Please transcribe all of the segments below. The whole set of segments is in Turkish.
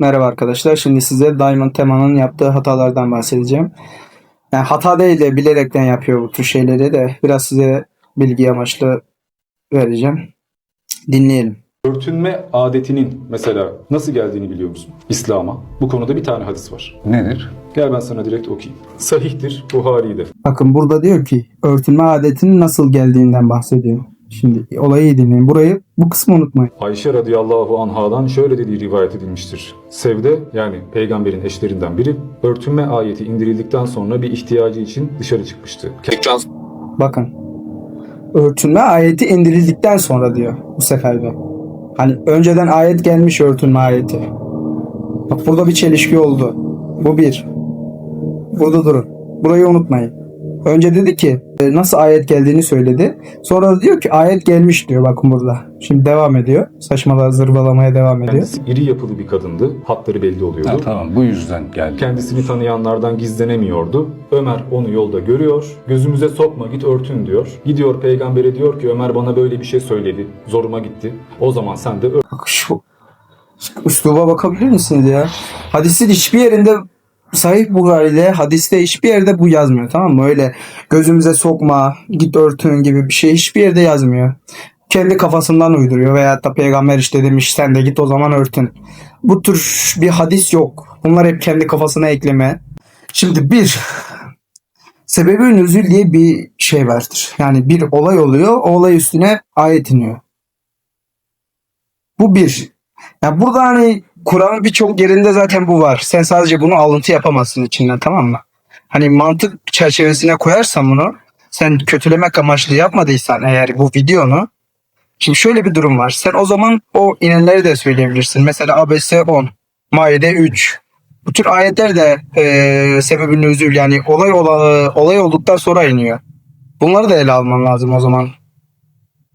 Merhaba arkadaşlar. Şimdi size Diamond Tema'nın yaptığı hatalardan bahsedeceğim. Yani hata değil de bilerekten yapıyor bu tür şeyleri de biraz size bilgi amaçlı vereceğim. Dinleyelim. Örtünme adetinin mesela nasıl geldiğini biliyor musun? İslam'a. Bu konuda bir tane hadis var. Nedir? Gel ben sana direkt okuyayım. Sahihtir Buhari'de. Bakın burada diyor ki örtünme adetinin nasıl geldiğinden bahsediyor. Şimdi olayı iyi dinleyin. Burayı bu kısmı unutmayın. Ayşe radıyallahu anhadan şöyle dediği rivayet edilmiştir. Sevde yani peygamberin eşlerinden biri örtünme ayeti indirildikten sonra bir ihtiyacı için dışarı çıkmıştı. Bakın. Örtünme ayeti indirildikten sonra diyor bu sefer de. Hani önceden ayet gelmiş örtünme ayeti. Bak burada bir çelişki oldu. Bu bir. Burada durun. Burayı unutmayın. Önce dedi ki e, nasıl ayet geldiğini söyledi. Sonra da diyor ki ayet gelmiş diyor bakın burada. Şimdi devam ediyor. Saçmalığa zırvalamaya devam ediyor. Kendisi iri yapılı bir kadındı. Hatları belli oluyordu. Ha, tamam bu yüzden geldi. Kendisini tanıyanlardan gizlenemiyordu. Ömer onu yolda görüyor. Gözümüze sokma git örtün diyor. Gidiyor peygambere diyor ki Ömer bana böyle bir şey söyledi. Zoruma gitti. O zaman sen de ör. Şu üsluba bakabilir misiniz ya? Hadisin hiçbir yerinde Sahih Buhari'de hadiste hiçbir yerde bu yazmıyor tamam mı? Öyle gözümüze sokma, git örtün gibi bir şey hiçbir yerde yazmıyor. Kendi kafasından uyduruyor veyahut da peygamber işte demiş sen de git o zaman örtün. Bu tür bir hadis yok. Bunlar hep kendi kafasına ekleme. Şimdi bir sebebi nüzül diye bir şey vardır. Yani bir olay oluyor, o olay üstüne ayet iniyor. Bu bir. Ya burada hani Kur'an'ın birçok yerinde zaten bu var. Sen sadece bunu alıntı yapamazsın içinden tamam mı? Hani mantık çerçevesine koyarsan bunu sen kötülemek amaçlı yapmadıysan eğer bu videonu şimdi şöyle bir durum var. Sen o zaman o inenleri de söyleyebilirsin. Mesela ABS 10, Maide 3. Bu tür ayetler de eee sebebin nüzül yani olay ola, olay olduktan sonra iniyor. Bunları da ele alman lazım o zaman.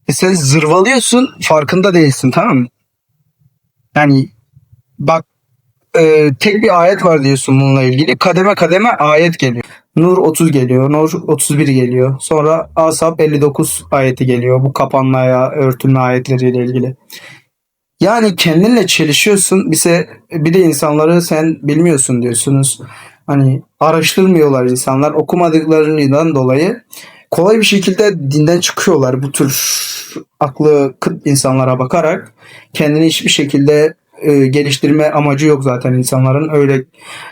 E sen zırvalıyorsun farkında değilsin tamam mı? Yani bak e, tek bir ayet var diyorsun bununla ilgili. Kademe kademe ayet geliyor. Nur 30 geliyor. Nur 31 geliyor. Sonra Asap 59 ayeti geliyor. Bu kapanmaya, örtünme ayetleriyle ilgili. Yani kendinle çelişiyorsun. Bize bir de insanları sen bilmiyorsun diyorsunuz. Hani araştırmıyorlar insanlar. Okumadıklarından dolayı kolay bir şekilde dinden çıkıyorlar. Bu tür aklı kıt insanlara bakarak kendini hiçbir şekilde e, geliştirme amacı yok zaten insanların öyle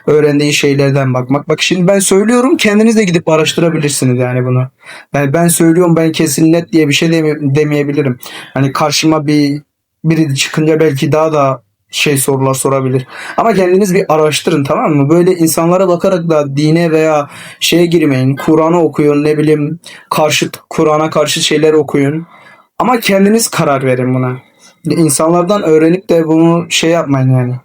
öğrendiği şeylerden bakmak. Bak şimdi ben söylüyorum kendiniz de gidip araştırabilirsiniz yani bunu. Yani ben söylüyorum ben kesin net diye bir şey deme- demeyebilirim. Hani karşıma bir biri çıkınca belki daha da şey sorular sorabilir. Ama kendiniz bir araştırın tamam mı? Böyle insanlara bakarak da dine veya şeye girmeyin. Kur'an'ı okuyun ne bileyim karşıt Kur'an'a karşı şeyler okuyun. Ama kendiniz karar verin buna. İnsanlardan öğrenip de bunu şey yapmayın yani.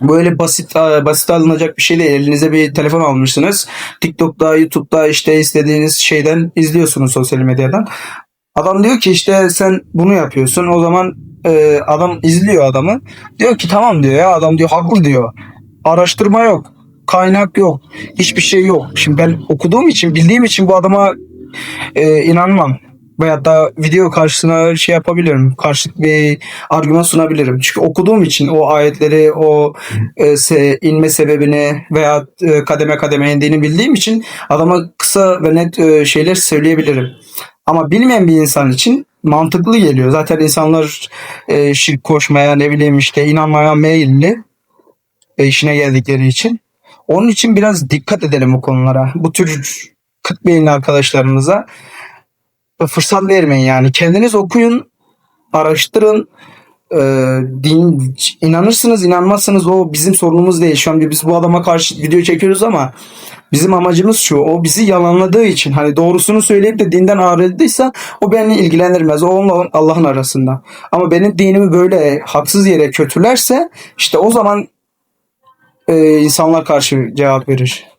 Böyle basit basit alınacak bir şey değil. Elinize bir telefon almışsınız. TikTok'ta, YouTube'da işte istediğiniz şeyden izliyorsunuz sosyal medyadan. Adam diyor ki işte sen bunu yapıyorsun. O zaman e, adam izliyor adamı. Diyor ki tamam diyor ya adam diyor haklı diyor. Araştırma yok. Kaynak yok. Hiçbir şey yok. Şimdi ben okuduğum için bildiğim için bu adama e, inanmam. Veyahut da video karşısına şey yapabilirim. Karşılık bir argüman sunabilirim. Çünkü okuduğum için o ayetleri, o e, inme sebebini veya e, kademe kademe indiğini bildiğim için adama kısa ve net e, şeyler söyleyebilirim. Ama bilmeyen bir insan için mantıklı geliyor. Zaten insanlar e, şirk koşmaya ne bileyim işte inanmaya meyilli e, işine geldikleri için. Onun için biraz dikkat edelim bu konulara. Bu tür kıt beyinli arkadaşlarımıza fırsat vermeyin yani. Kendiniz okuyun, araştırın. E, din inanırsınız inanmazsınız o bizim sorunumuz değil. Şu an biz bu adama karşı video çekiyoruz ama bizim amacımız şu. O bizi yalanladığı için hani doğrusunu söyleyip de dinden ayrıldıysa o beni ilgilendirmez. O onunla Allah'ın arasında. Ama benim dinimi böyle haksız yere kötülerse işte o zaman e, insanlar karşı cevap verir.